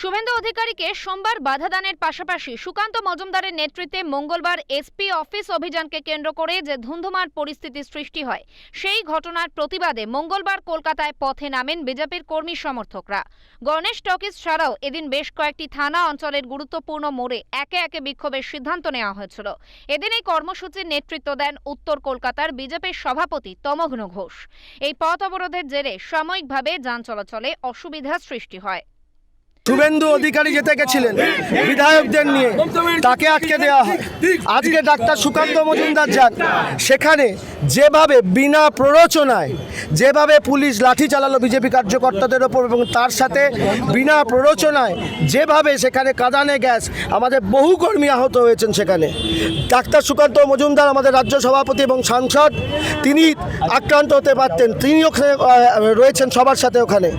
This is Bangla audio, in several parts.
শুভেন্দু অধিকারীকে সোমবার বাধাদানের পাশাপাশি সুকান্ত মজুমদারের নেতৃত্বে মঙ্গলবার এসপি অফিস অভিযানকে কেন্দ্র করে যে ধুন্ধুমার পরিস্থিতি সৃষ্টি হয়, সেই ঘটনার প্রতিবাদে মঙ্গলবার কলকাতায় পথে নামেন বিজেপির কর্মী সমর্থকরা। গণেশ টকিজ ছাড়াও এদিন বেশ কয়েকটি থানা অঞ্চলের গুরুত্বপূর্ণ মোড়ে একে একে বিক্ষোভের সিদ্ধান্ত নেওয়া হয়েছিল। এদিন এই কর্মসূচির নেতৃত্ব দেন উত্তর কলকাতার বিজেপির সভাপতি তমঘ্ন ঘোষ। এই পথ অবরোধের জেরে সাময়িকভাবে যান চলাচলে অসুবিধা সৃষ্টি হয়। শুভেন্দু অধিকারী যেতে গেছিলেন, বিধায়কদের নিয়ে। তাকে আটকে দেওয়া হয়। আজকে ডাক্তার সুকান্ত মজুমদার যান। সেখানে যেভাবে বিনা প্ররোচনায়, যেভাবে পুলিশ লাঠি চালালো বিজেপি কার্যকর্তাদের ওপর এবং তার সাথে বিনা প্ররোচনায় যেভাবে সেখানে কাদানে গ্যাস আমাদের বহু কর্মী আহত হয়েছেন সেখানে। ডাক্তার সুকান্ত মজুমদার আমাদের রাজ্য সভাপতি এবং সাংসদ, তিনি আক্রান্ত হতে পারতেন। তিনি ওখানে রয়েছেন সবার সাথে ওখানে।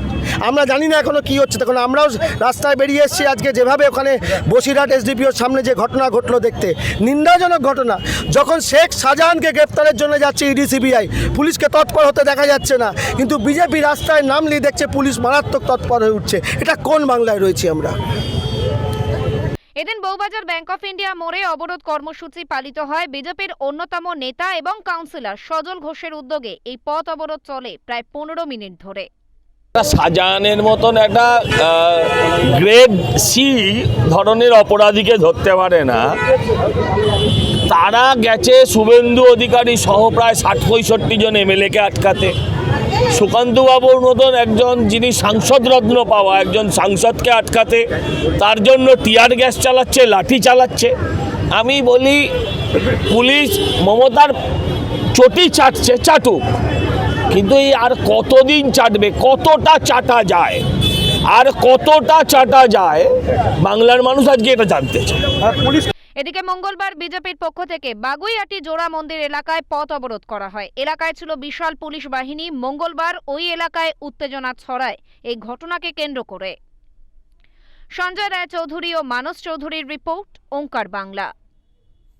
আমরা জানি না এখনও কি হচ্ছে। তখন আমরাও রাস্তায় বেরিয়ে এসেছি আজকে যেভাবে ওখানে বসিরহাট এসডিপিওর সামনে যে ঘটনা ঘটলো দেখতে। নিন্দাজনক ঘটনা। যখন শেখ শাহজাহানকে গ্রেপ্তারের জন্য যাচ্ছে ইডি, সিবিআই, পুলিশকে তৎপর হতে দেখা যাচ্ছে না। কিন্তু বিজেপি রাস্তায় নামলেই দেখছে পুলিশ মারাত্মক তৎপর হয়ে উঠছে। এটা কোন বাংলায় রয়েছি আমরা? এদিন বউবাজার ব্যাংক অফ ইন্ডিয়া মোড়ে অবরোধ কর্মসূচি পালিত হয়। বিজেপির অন্যতম নেতা এবং কাউন্সিলর সজল ঘোষের উদ্যোগে এই পথ অবরোধ চলে প্রায় পনেরো মিনিট ধরে। শাহজাহানের মতন একটা গ্রেড সি ধরনের অপরাধীকে ধরতে পারে না। তারা গেছে শুভেন্দু অধিকারী সহ প্রায় ষাট পঁয়ষট্টি জন এমএলএকে আটকাতে। সুকান্তবাবুর মতন একজন যিনি সাংসদ রত্ন পাওয়া, একজন সাংসদকে আটকাতে, তার জন্য টিয়ার গ্যাস চালাচ্ছে, লাঠি চালাচ্ছে। আমি বলি, পুলিশ মমতার চটি চাটছে, চাটুক। কিন্তু এই আর কতদিন চাটবে? কতটা চাটা যায়? আর কতটা চাটা যায়? বাংলার মানুষ আজকে এটা জানতে চায়। এদিকে মঙ্গলবার বিজেপির পক্ষ থেকে বাগুইয়াটি জোড়া মন্দির এলাকায় পথ অবরোধ করা হয়। এলাকায় ছিল বিশাল পুলিশ বাহিনী। মঙ্গলবার ওই এলাকায় উত্তেজনা ছড়ায়। এই ঘটনাকে কেন্দ্র করে। সঞ্জয় রায় চৌধুরী ও মানস চৌধুরীর রিপোর্ট ওঙ্কার বাংলা।